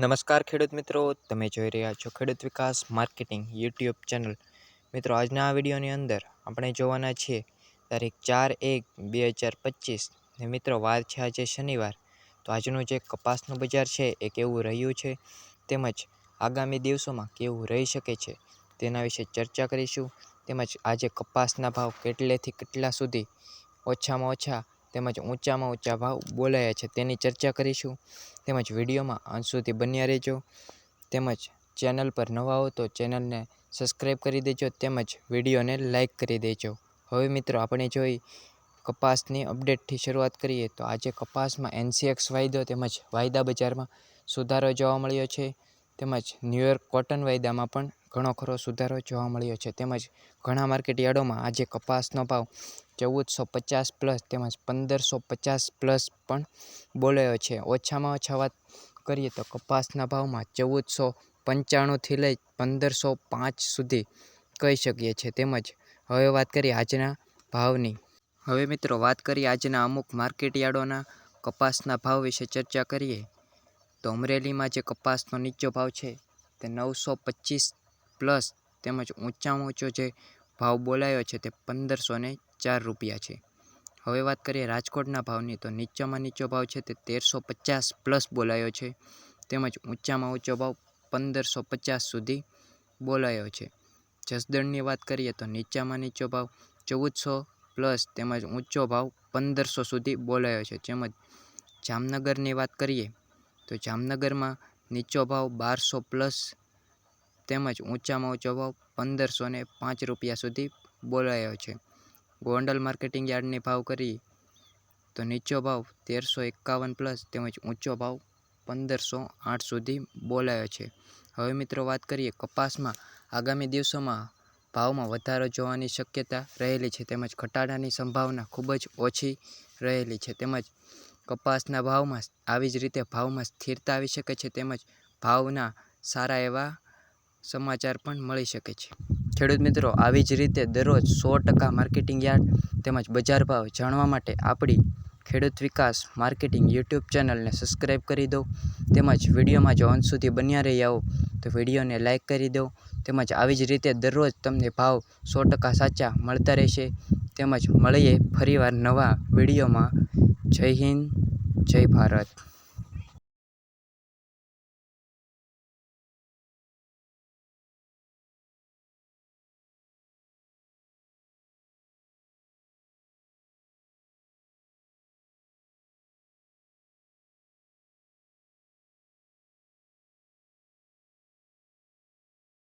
નમસ્કાર ખેડૂત મિત્રો, તમે જોઈ રહ્યા છો ખેડૂત વિકાસ માર્કેટિંગ યુટ્યુબ ચેનલ. મિત્રો, આજના આ વિડીયોની અંદર આપણે જોવાના છીએ તારીખ ચાર એક બે હજાર પચીસ. ને મિત્રો, વાર છે આજે શનિવાર. તો આજનું જે કપાસનું બજાર છે એ કેવું રહ્યું છે તેમજ આગામી દિવસોમાં કેવું રહી શકે છે તેના વિશે ચર્ચા કરીશું. તેમજ આજે કપાસના ભાવ કેટલેથી કેટલા સુધી ઓછામાં ઓછા તેમજ ઊંચામાં ઊંચા ભાવ બોલાયા છે તેની ચર્ચા કરીશું. તેમજ વિડીયોમાં અંત બન્યા રહેજો. તેમજ ચેનલ પર નવા હો તો ચેનલને સબસ્ક્રાઈબ કરી દેજો તેમજ વિડીયોને લાઈક કરી દેજો. હવે મિત્રો આપણે જોઈ કપાસની અપડેટથી શરૂઆત કરીએ તો આજે કપાસમાં એનસીએક્સ વાયદો તેમજ વાયદા બજારમાં સુધારો જોવા મળ્યો છે. તેમજ ન્યુયોર્ક કોટન વાયદામાં પણ ઘણો ખરો સુધારો જોવા મળ્યો છે. તેમજ ઘણા માર્કેટ યાર્ડોમાં આજે કપાસનો ભાવ ચૌદસો પચાસ પ્લસ તેમજ પંદરસો પચાસ પ્લસ પણ બોલાયો છે. ઓછામાં ઓછા વાત કરીએ તો કપાસના ભાવમાં ચૌદસો પંચાણુંથી લઈ પંદરસો પાંચ સુધી કહી શકીએ છીએ. તેમજ હવે વાત કરીએ આજના ભાવની. હવે મિત્રો વાત કરીએ આજના અમુક માર્કેટ યાર્ડોના કપાસના ભાવ વિશે ચર્ચા કરીએ. તો અમરેલીમાં જે કપાસનો નીચો ભાવ છે તે નવસો પચીસ પ્લસ તેમજ ઊંચામાં ઊંચો જે ભાવ બોલાયો છે તે પંદરસો ને ચાર રૂપિયા છે. હવે વાત કરીએ રાજકોટના ભાવની તો નીચામાં નીચો ભાવ છે તે તેરસો પચાસ પ્લસ બોલાયો છે તેમજ ઊંચામાં ઊંચો ભાવ પંદરસો પચાસ સુધી બોલાયો છે. જસદણની વાત કરીએ તો નીચામાં નીચો ભાવ ચૌદસો પ્લસ તેમજ ઊંચો ભાવ પંદરસો સુધી બોલાયો છે. તેમજ જામનગરની વાત કરીએ તો જામનગરમાં નીચો ભાવ બારસો પ્લસ તેમજ ઊંચામાં ઊંચો ભાવ પંદરસો ને પાંચ રૂપિયા સુધી બોલાયો છે. ગોંડલ માર્કેટિંગ યાર્ડની ભાવ કરી તો નીચો ભાવ તેરસો એકાવન પ્લસ તેમજ ઊંચો ભાવ પંદરસો આઠ સુધી બોલાયો છે. હવે મિત્રો વાત કરીએ કપાસમાં. આગામી દિવસોમાં ભાવમાં વધારો જોવાની શક્યતા રહેલી છે તેમજ ઘટાડાની સંભાવના ખૂબ જ ઓછી રહેલી છે તેમજ કપાસના ભાવમાં આવી જ રીતે ભાવમાં સ્થિરતા આવી શકે છે તેમજ ભાવના સારા એવા સમાચાર પણ મળી શકે છે. ખેડૂત મિત્રો, આવી જ રીતે દરરોજ સો ટકા માર્કેટિંગ યાર્ડ તેમજ બજાર ભાવ જાણવા માટે આપણી ખેડૂત વિકાસ માર્કેટિંગ યુટ્યુબ ચેનલને સબસ્ક્રાઈબ કરી દો તેમજ વિડીયોમાં જો અંત સુધી બન્યા રહ્યા હો તો વિડીયોને લાઇક કરી દો તેમજ આવી જ રીતે દરરોજ તમને ભાવ સો ટકા સાચા મળતા રહેશે તેમજ મળીએ ફરીવાર નવા વિડીયોમાં. જય હિન્દ જય ભારત.